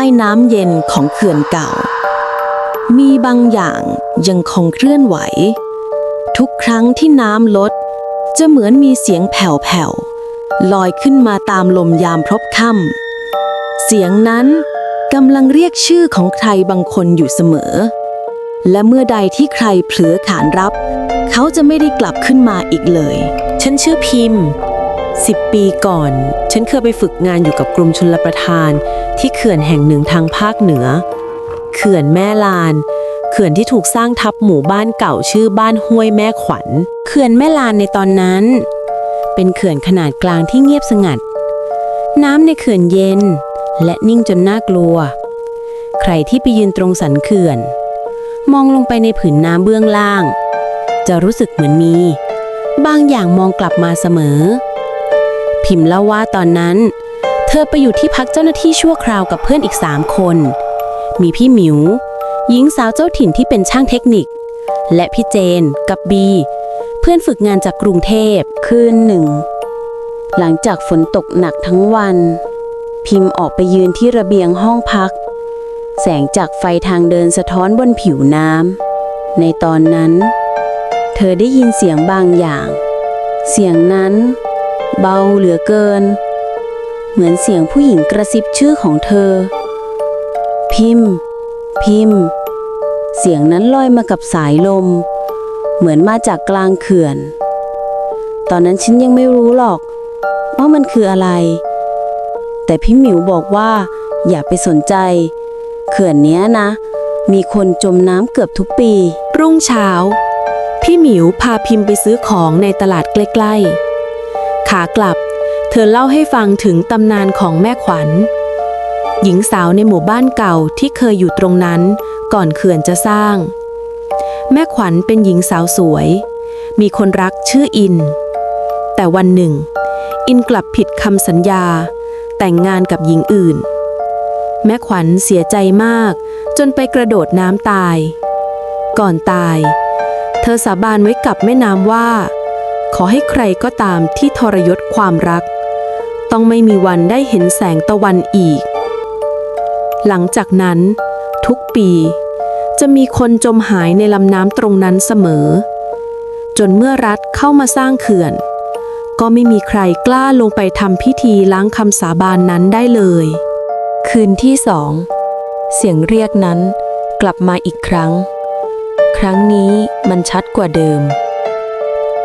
ต้น้ำเย็นของเขื่อนเก่า มีบางอย่างยังคงเคลื่อนไหว ทุกครั้งที่น้ำลด จะเหมือนมีเสียงแผ่วๆลอยขึ้นมาตามลมยามพรบค่ำเสียงนั้นกำลังเรียกชื่อของใครบางคนอยู่เสมอ และเมื่อใดที่ใครเผลอขานรับ เขาจะไม่ได้กลับขึ้นมาอีกเลย ฉันชื่อพิมพ์สิบปีก่อน ฉันเคยไปฝึกงานอยู่กับกรมชลประทาน ที่เขื่อนแห่งหนึ่งทางภาคเหนือ เขื่อนแม่ลาน เขื่อนที่ถูกสร้างทับหมู่บ้านเก่าชื่อบ้านห้วยแม่ขวัญ เขื่อนแม่ลานในตอนนั้น เป็นเขื่อนขนาดกลางที่เงียบสงัด น้ำในเขื่อนเย็น และนิ่งจนน่ากลัว ใครที่ไปยืนตรงสันเขื่อน มองลงไปในผืนน้ำเบื้องล่าง จะรู้สึกเหมือนมี บางอย่างมองกลับมาเสมอ พิมพ์เล่าว่าตอนนั้น เธอไปอยู่ที่พักเจ้าหน้าที่ชั่วคราวกับเพื่อนอีกสามคน มีพี่หมิว หญิงสาวเจ้าถิ่นที่เป็นช่างเทคนิค และพี่เจน กับบี เพื่อนฝึกงานจากกรุงเทพคืนหนึ่ง หลังจากฝนตกหนักทั้งวัน พิมพ์ออกไปยืนที่ระเบียงห้องพัก แสงจากไฟทางเดินสะท้อนบนผิวน้ำในตอนนั้น เธอได้ยินเสียงบางอย่าง เสียงนั้น เบาเหลือเกิน เหมือนเสียงผู้หญิงกระซิบชื่อของเธอ พิมพ์ พิมพ์ เสียงนั้นลอยมากับสายลม เหมือนมาจากกลางเขื่อน ตอนนั้นฉันยังไม่รู้หรอก ว่ามันคืออะไร แต่พี่หมิวบอกว่าอย่าไปสนใจ เขื่อนเนี้ยนะ มีคนจมน้ำเกือบทุกปี รุ่งเช้า พี่หมิวพาพิมพ์ไปซื้อของในตลาดใกล้ๆ ขากลับ เธอเล่าให้ฟังถึงตำนานของแม่ขวัญ หญิงสาวในหมู่บ้านเก่าที่เคยอยู่ตรงนั้นก่อนเขื่อนจะสร้าง แม่ขวัญเป็นหญิงสาวสวย มีคนรักชื่ออิน แต่วันหนึ่ง อินกลับผิดคำสัญญา แต่งงานกับหญิงอื่น แม่ขวัญเสียใจมากจนไปกระโดดน้ำตาย ก่อนตาย เธอสาบานไว้กับแม่น้ำว่า ขอให้ใครก็ตามที่ทรยศความรัก ต้องไม่มีวันได้เห็นแสงตะวันอีก หลังจากนั้น ทุกปี จะมีคนจมหายในลำน้ำตรงนั้นเสมอ จนเมื่อรัฐเข้ามาสร้างเขื่อน ก็ไม่มีใครกล้าลงไปทำพิธีล้างคำสาบานนั้นได้เลย คืนที่สองเสียงเรียกนั้นกลับมาอีกครั้ง ครั้งนี้มันชัดกว่าเดิม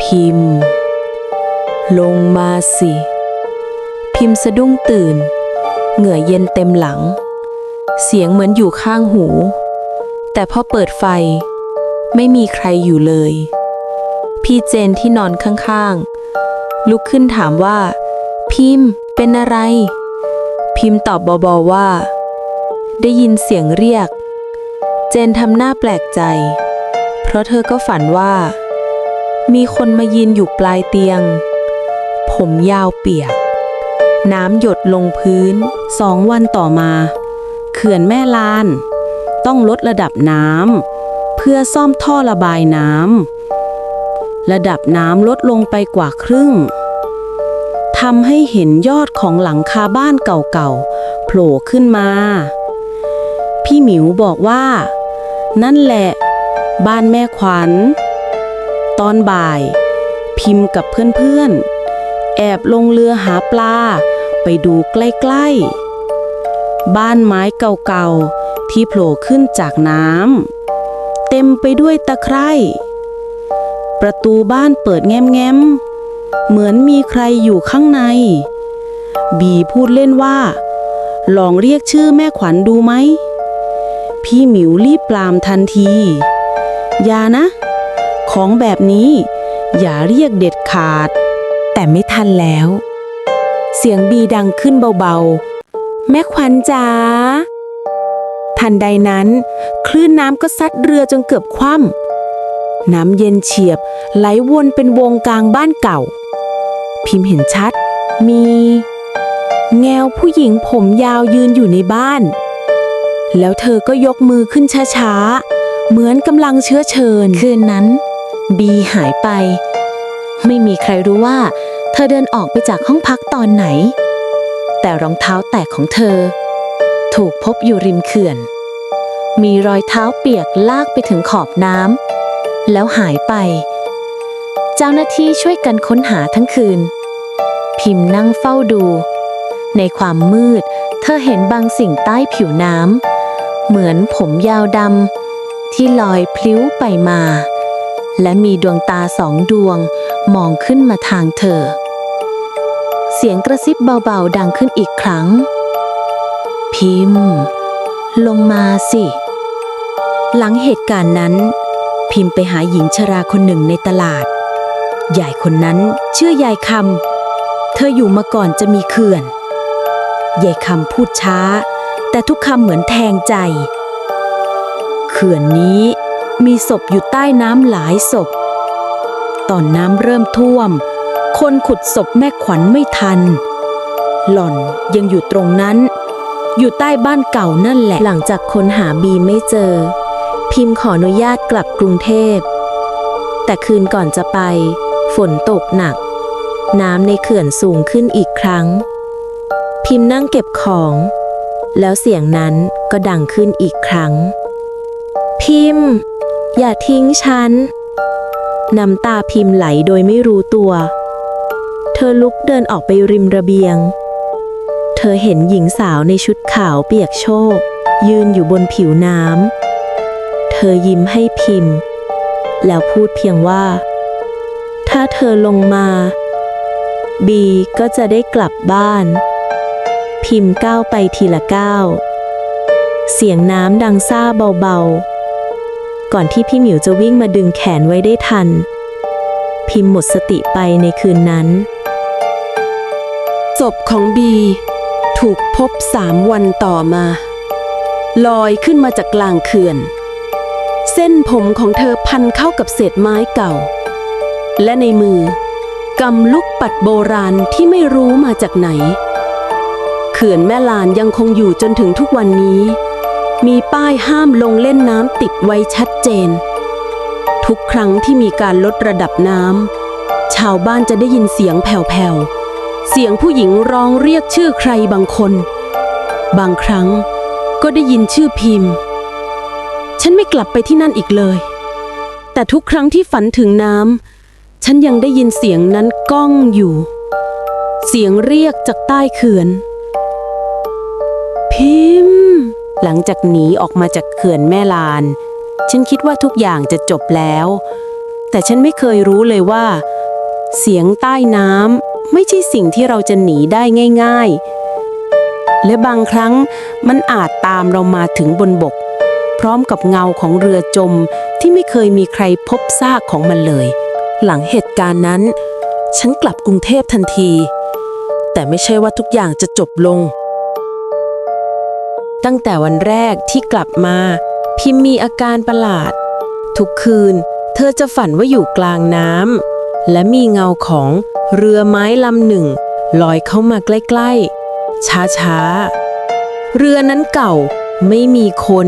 พิมพ์ ลงมาสิ พิมพ์สะดุ้งตื่น เหงื่อเย็นเต็มหลัง เสียงเหมือนอยู่ข้างหู แต่พอเปิดไฟ ไม่มีใครอยู่เลย พี่เจนที่นอนข้างๆ ลุกขึ้นถามว่า พิมพ์เป็นอะไร พิมพ์ตอบบาๆว่า ได้ยินเสียงเรียก เจนทำหน้าแปลกใจ เพราะเธอก็ฝันว่า มีคนมายืนอยู่ปลายเตียง ผมยาวเปียก น้ำหยดลงพื้นสองวันต่อมา เขื่อนแม่ลาน ต้องลดระดับน้ำเพื่อซ่อมท่อระบายน้ำระดับน้ำลดลงไปกว่าครึ่งทำให้เห็นยอดของหลังคาบ้านเก่าๆโผล่ขึ้นมา พี่หมิวบอกว่า นั่นแหละ บ้านแม่ขวัญ ตอนบ่าย พิมพ์กับเพื่อนๆ แอบลงเรือหาปลา ไปดูใกล้ๆ บ้านไม้เก่าๆ ที่โผล่ขึ้นจากน้ำเต็มไปด้วยตะไคร่ประตูบ้านเปิดแง้มๆ เหมือนมีใครอยู่ข้างใน บีพูดเล่นว่า ลองเรียกชื่อแม่ขวัญดูไหม พี่หมิวรีบปรามทันที อย่านะ ของแบบนี้ อย่าเรียกเด็ดขาด แต่ไม่ทันแล้ว สียงบีดังขึ้นเบาๆ แม่ขวัญจ๋า ทันใดนั้น คลื่นน้ำก็ซัดเรือจนเกือบคว่ำ น้ำเย็นเฉียบไหลวนเป็นวงกลางบ้านเก่า พิมพ์เห็นชัด มี แงวผู้หญิงผมยาวยืนอยู่ในบ้าน แล้วเธอก็ยกมือขึ้นช้าๆ เหมือนกำลังเชื้อเชิญ คืนนั้น บีหายไป ไม่มีใครรู้ว่า เธอเดินออกไปจากห้องพักตอนไหน แต่รองเท้าแตกของเธอ ถูกพบอยู่ริมเขื่อน มีรอยเท้าเปียกลากไปถึงขอบน้ำแล้วหายไป เจ้าหน้าที่ช่วยกันค้นหาทั้งคืน พิมพ์นั่งเฝ้าดู ในความมืด เธอเห็นบางสิ่งใต้ผิวน้ำเหมือนผมยาวดำที่ลอยพลิ้วไปมาและมีดวงตาสองดวงมองขึ้นมาทางเธอ เสียงกระซิบเบาๆดังขึ้นอีกครั้ง พิมพ์ ลงมาสิ หลังเหตุการณ์นั้น พิมพ์ไปหาหญิงชราคนหนึ่งในตลาด ยายคนนั้นชื่อยายคำ เธออยู่มาก่อนจะมีเขื่อน ยายคำพูดช้า แต่ทุกคำเหมือนแทงใจ เขื่อนนี้มีศพอยู่ใต้น้ำหลายศพ ตอนน้ำเริ่มท่วม คนขุดศพแม่ขวัญไม่ทัน หล่อนยังอยู่ตรงนั้น อยู่ใต้บ้านเก่านั่นแหละ หลังจากค้นหาบีไม่เจอ พิมพ์ขออนุญาตกลับกรุงเทพ แต่คืนก่อนจะไป ฝนตกหนัก น้ำในเขื่อนสูงขึ้นอีกครั้ง พิมพ์นั่งเก็บของ แล้วเสียงนั้นก็ดังขึ้นอีกครั้ง พิมพ์ อย่าทิ้งฉันน้ำตาพิมพ์ไหลโดยไม่รู้ตัว เธอลุกเดินออกไปริมระเบียง เธอเห็นหญิงสาวในชุดขาวเปียกโชก ยืนอยู่บนผิวน้ำ เธอยิ้มให้พิมพ์ แล้วพูดเพียงว่า ถ้าเธอลงมา บีก็จะได้กลับบ้าน พิมพ์ก้าวไปทีละก้าว เสียงน้ำดังซ่าเบาๆ ก่อนที่พี่หมิวจะวิ่งมาดึงแขนไว้ได้ทัน พิมพ์หมดสติไปในคืนนั้น ศพของบีถูกพบสามวันต่อมา ลอยขึ้นมาจากกลางเขื่อน เส้นผมของเธอพันเข้ากับเศษไม้เก่า และในมือกำลูกปัดโบราณที่ไม่รู้มาจากไหน เขื่อนแม่ลานยังคงอยู่จนถึงทุกวันนี้ มีป้ายห้ามลงเล่นน้ำติดไว้ชัดเจน ทุกครั้งที่มีการลดระดับน้ำชาวบ้านจะได้ยินเสียงแผ่วๆ เสียงผู้หญิงร้องเรียกชื่อใครบางคน บางครั้งก็ได้ยินชื่อพิมพ์ ฉันไม่กลับไปที่นั่นอีกเลย แต่ทุกครั้งที่ฝันถึงน้ำฉันยังได้ยินเสียงนั้นก้องอยู่ เสียงเรียกจากใต้เขื่อน พิมพ์ หลังจากหนีออกมาจากเขื่อนแม่ลาน ฉันคิดว่าทุกอย่างจะจบแล้ว แต่ฉันไม่เคยรู้เลยว่า เสียงใต้น้ำ ไม่ใช่สิ่งที่เราจะหนีได้ง่าย ๆ และบางครั้งมันอาจตามเรามาถึงบนบก พร้อมกับเงาของเรือจมที่ไม่เคยมีใครพบซากของมันเลย หลังเหตุการณ์นั้น ฉันกลับกรุงเทพทันที แต่ไม่ใช่ว่าทุกอย่างจะจบลง ตั้งแต่วันแรกที่กลับมา พิมมีอาการประหลาด ทุกคืน เธอจะฝันว่าอยู่กลางน้ำและมีเงาของ เรือไม้ลำหนึ่งลอยเข้ามาใกล้ๆ ช้าๆ เรือนั้นเก่าไม่มีคน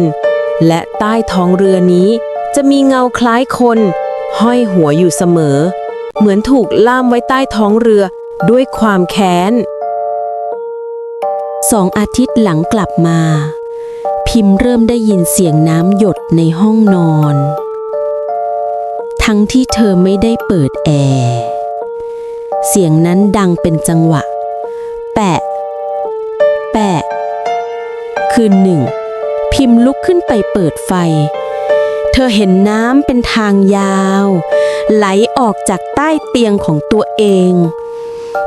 และใต้ท้องเรือนี้จะมีเงาคล้ายคน ห้อยหัวอยู่เสมอ เหมือนถูกล่ามไว้ใต้ท้องเรือด้วยความแค้นสองอาทิตย์หลังกลับมา พิมพ์เริ่มได้ยินเสียงน้ำหยดในห้องนอน ทั้งที่เธอไม่ได้เปิดแอร์ เสียงนั้นดังเป็นจังหวะ แปะ แปะ คืนหนึ่ง พิมพ์ลุกขึ้นไปเปิดไฟ เธอเห็นน้ำเป็นทางยาว ไหลออกจากใต้เตียงของตัวเอง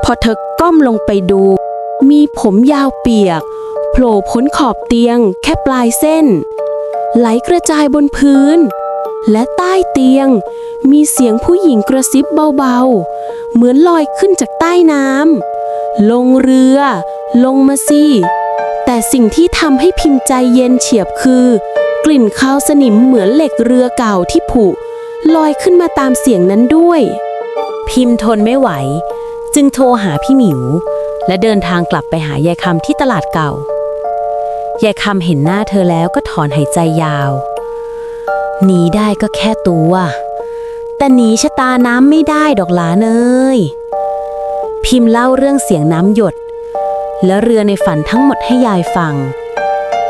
พอเธอก้มลงไปดู มีผมยาวเปียกโผล่พ้นขอบเตียงแค่ปลายเส้น ไหลกระจายบนพื้น และใต้เตียง มีเสียงผู้หญิงกระซิบเบาๆ เหมือนลอยขึ้นจากใต้น้ำลงเรือ ลงมาสิ แต่สิ่งที่ทำให้พิมพ์ใจเย็นเฉียบคือ กลิ่นคาวสนิมเหมือนเหล็กเรือเก่าที่ผุลอยขึ้นมาตามเสียงนั้นด้วย พิมพ์ทนไม่ไหว จึงโทรหาพี่หมิว และเดินทางกลับไปหายายคำที่ตลาดเก่ายายคำเห็นหน้าเธอแล้วก็ถอนหายใจยาว หนีได้ก็แค่ตัว แต่หนีชะตาน้ำไม่ได้ดอกหลานเอ้ยพิมพ์เล่าเรื่องเสียงน้ำหยด และเรือในฝันทั้งหมดให้ยายฟัง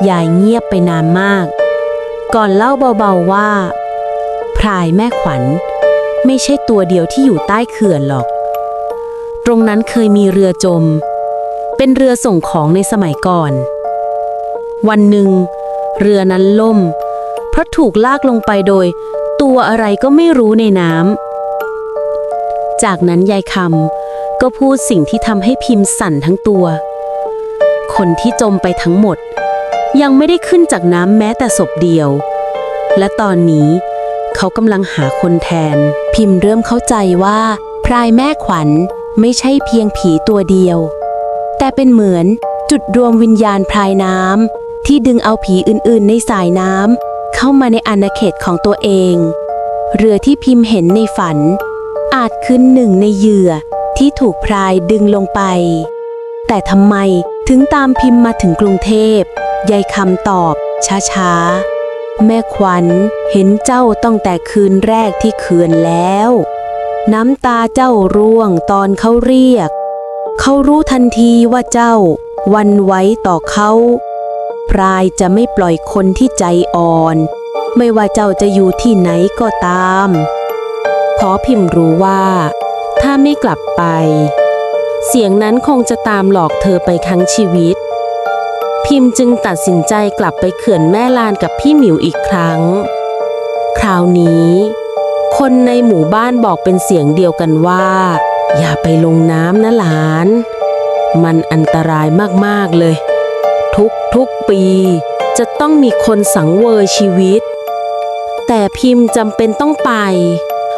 ยายเงียบไปนานมาก ก่อนเล่าเบาๆว่า พรายแม่ขวัญ ไม่ใช่ตัวเดียวที่อยู่ใต้เขื่อนหรอก ตรงนั้นเคยมีเรือจม เป็นเรือส่งของในสมัยก่อน วันหนึ่ง เรือนั้นล่ม เพราะถูกลากลงไปโดย ตัวอะไรก็ไม่รู้ในน้ำ จากนั้นยายคำก็พูดสิ่งที่ทำให้พิมพ์สั่นทั้งตัว คนที่จมไปทั้งหมด ยังไม่ได้ขึ้นจากน้ำแม้แต่ศพเดียว และตอนนี้เขากำลังหาคนแทน พิมพ์เริ่มเข้าใจว่า พรายแม่ขวัญไม่ใช่เพียงผีตัวเดียว แต่เป็นเหมือนจุดรวมวิญญาณพรายน้ำที่ดึงเอาผีอื่นๆในสายน้ำ เข้ามาในอาณาเขตของตัวเอง เรือที่พิมพ์เห็นในฝัน อาจคือหนึ่งในเหยื่อที่ถูกพรายดึงลงไป แต่ทำไมถึงตามพิมพ์มาถึงกรุงเทพยายคำตอบช้าๆ แม่ขวัญเห็นเจ้าตั้งแต่คืนแรกที่เขื่อนแล้ว น้ำตาเจ้าร่วงตอนเขาเรียก เขารู้ทันทีว่าเจ้าวันไว้ต่อเขา พรายจะไม่ปล่อยคนที่ใจอ่อน ไม่ว่าเจ้าจะอยู่ที่ไหนก็ตามเพราะพิมพ์รู้ว่า ถ้าไม่กลับไป เสียงนั้นคงจะตามหลอกเธอไปทั้งชีวิต พิมพ์จึงตัดสินใจกลับไปเขื่อนแม่ลานกับพี่หมิวอีกครั้ง คราวนี้ คนในหมู่บ้านบอกเป็นเสียงเดียวกันว่า อย่าไปลงน้ำนะหลาน มันอันตรายมากๆเลย ทุกปีจะต้องมีคนสังเวยชีวิต แต่พิมพ์จำเป็นต้องไป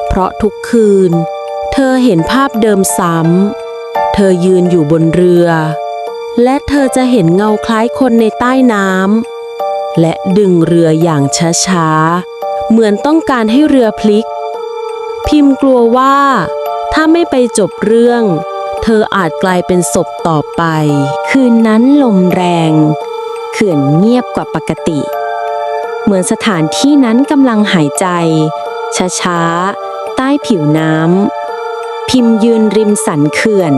เพราะทุกคืน เธอเห็นภาพเดิมซ้ำ เธอยืนอยู่บนเรือ และเธอจะเห็นเงาคล้ายคนในใต้น้ำและดึงเรืออย่างช้าๆ เหมือนต้องการให้เรือพลิก พิมพ์กลัวว่า ถ้าไม่ไปจบเรื่อง เธออาจกลายเป็นศพต่อไป คืนนั้นลมแรง เขื่อนเงียบกว่าปกติ เหมือนสถานที่นั้นกำลังหายใจ ช้าๆ ใต้ผิวน้ำ พิมพ์ยืนริมสันเขื่อน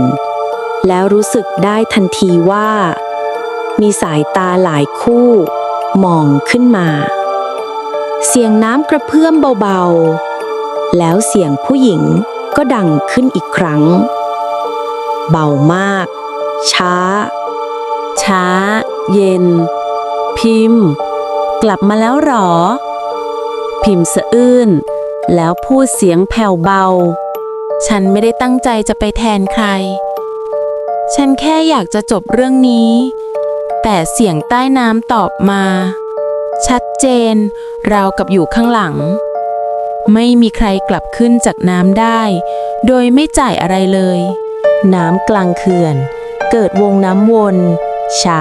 แล้วรู้สึกได้ทันทีว่า มีสายตาหลายคู่ มองขึ้นมา เสียงน้ำกระเพื่อมเบาๆ แล้วเสียงผู้หญิงก็ดังขึ้นอีกครั้ง เบามาก ช้า ช้า เย็น พิมพ์ กลับมาแล้วหรอ พิมพ์สะอื้น แล้วพูดเสียงแผ่วเบา ฉันไม่ได้ตั้งใจจะไปแทนใคร ฉันแค่อยากจะจบเรื่องนี้ แต่เสียงใต้น้ำตอบมา ชัดเจน ราวกับอยู่ข้างหลัง ไม่มีใครกลับขึ้นจากน้ำได้ โดยไม่จ่ายอะไรเลย น้ำกลางเขื่อน เกิดวงน้ำวน ช้า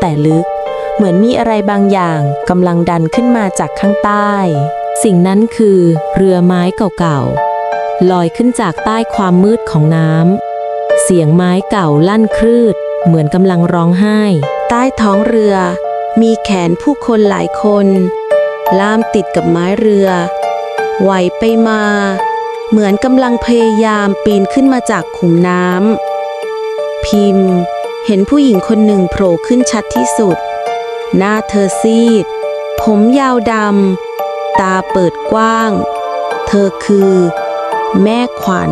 แต่ลึก เหมือนมีอะไรบางอย่างกำลังดันขึ้นมาจากข้างใต้ สิ่งนั้นคือเรือไม้เก่าๆลอยขึ้นจากใต้ความมืดของน้ำเสียงไม้เก่าลั่นครืด เหมือนกำลังร้องไห้ ใต้ท้องเรือ มีแขนผู้คนหลายคน ล่ามติดกับไม้เรือไหวไปมา เหมือนกำลังพยายามปีนขึ้นมาจากขุมน้ำพิมพ์ เห็นผู้หญิงคนหนึ่งโผล่ขึ้นชัดที่สุด หน้าเธอซีด ผมยาวดำ ตาเปิดกว้าง เธอคือ แม่ขวัญ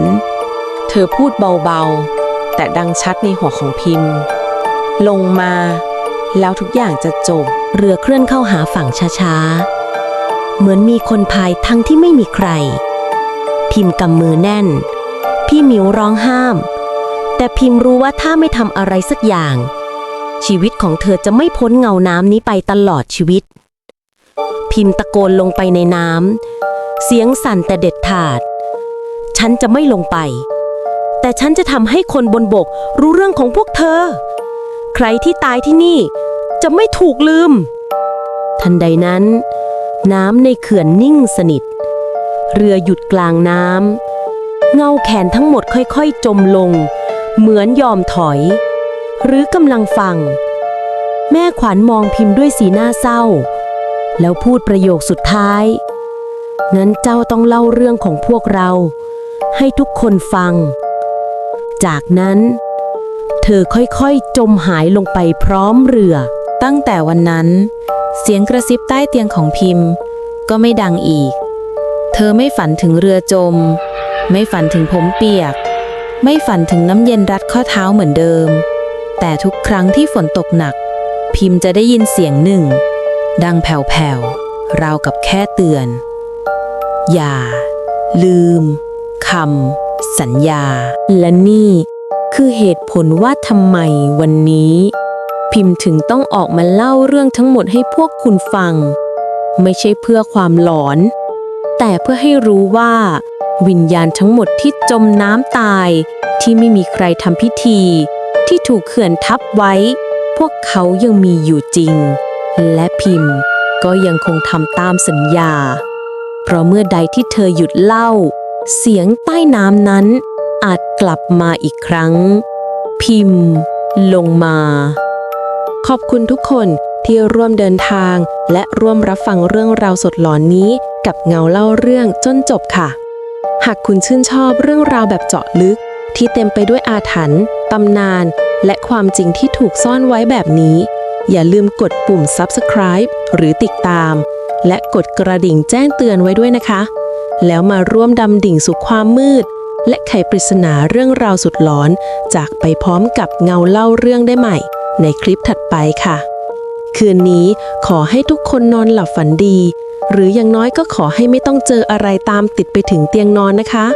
เธอพูดเบาๆ แต่ดังชัดในหัวของพิมพ์ ลงมา แล้วทุกอย่างจะจบ เรือเคลื่อนเข้าหาฝั่งช้าๆ เหมือนมีคนพายทั้งที่ไม่มีใคร พิมพ์กำมือแน่น พี่หมิวร้องห้าม แต่พิมพ์รู้ว่าถ้าไม่ทำอะไรสักอย่าง ชีวิตของเธอจะไม่พ้นเงาน้ำนี้ไปตลอดชีวิต พิมพ์ตะโกนลงไปในน้ำเสียงสั่นแต่เด็ดขาด ฉันจะไม่ลงไป แต่ฉันจะทำให้คนบนบกรู้เรื่องของพวกเธอ ใครที่ตายที่นี่จะไม่ถูกลืม ทันใดนั้น น้ำในเขื่อนนิ่งสนิท เรือหยุดกลางน้ำเงาแขนทั้งหมดค่อยๆ จมลง เหมือนยอมถอย หรือกำลังฟัง แม่ขวัญมองพิมพ์ด้วยสีหน้าเศร้า แล้วพูดประโยคสุดท้าย งั้นเจ้าต้องเล่าเรื่องของพวกเรา ให้ทุกคนฟัง จากนั้น เธอค่อยๆจมหายลงไปพร้อมเรือ ตั้งแต่วันนั้น เสียงกระซิบใต้เตียงของพิมพ์ ก็ไม่ดังอีก เธอไม่ฝันถึงเรือจม ไม่ฝันถึงผมเปียก ไม่ฝันถึงน้ำเย็นรัดข้อเท้าเหมือนเดิม แต่ทุกครั้งที่ฝนตกหนัก พิมพ์จะได้ยินเสียงหนึ่ง ดังแผ่วๆราวกับแค่เตือน อย่า ลืมคำสัญญา และนี่คือเหตุผลว่าทำไมวันนี้ พิมพ์ถึงต้องออกมาเล่าเรื่องทั้งหมดให้พวกคุณฟัง ไม่ใช่เพื่อความหลอน แต่เพื่อให้รู้ว่า วิญญาณทั้งหมดที่จมน้ำตาย ที่ไม่มีใครทำพิธี ที่ถูกเขื่อนทับไว้ พวกเขายังมีอยู่จริง และพิมพ์ก็ยังคงทำตามสัญญา เพราะเมื่อใดที่เธอหยุดเล่า เสียงใต้น้ำนั้น อาจกลับมาอีกครั้ง พิมพ์ ลงมา ขอบคุณทุกคนที่ร่วมเดินทาง และร่วมรับฟังเรื่องราวสดหลอนนี้ กับเงาเล่าเรื่องจนจบค่ะ หากคุณชื่นชอบเรื่องราวแบบเจาะลึก ที่เต็มไปด้วยอาถรรพ์ตำนาน และความจริงที่ถูกซ่อนไว้แบบนี้ อย่าลืมกดปุ่ม subscribe หรือติดตาม และกดกระดิ่งแจ้งเตือนไว้ด้วยนะคะ แล้วมาร่วมดำดิ่งสู่ความมืด และไขปริศนาเรื่องราวสุดหลอน จากไปพร้อมกับเงาเล่าเรื่องได้ใหม่ ในคลิปถัดไปค่ะ คืนนี้ขอให้ทุกคนนอนหลับฝันดี หรืออย่างน้อยก็ขอให้ไม่ต้องเจออะไรตามติดไปถึงเตียงนอนนะคะ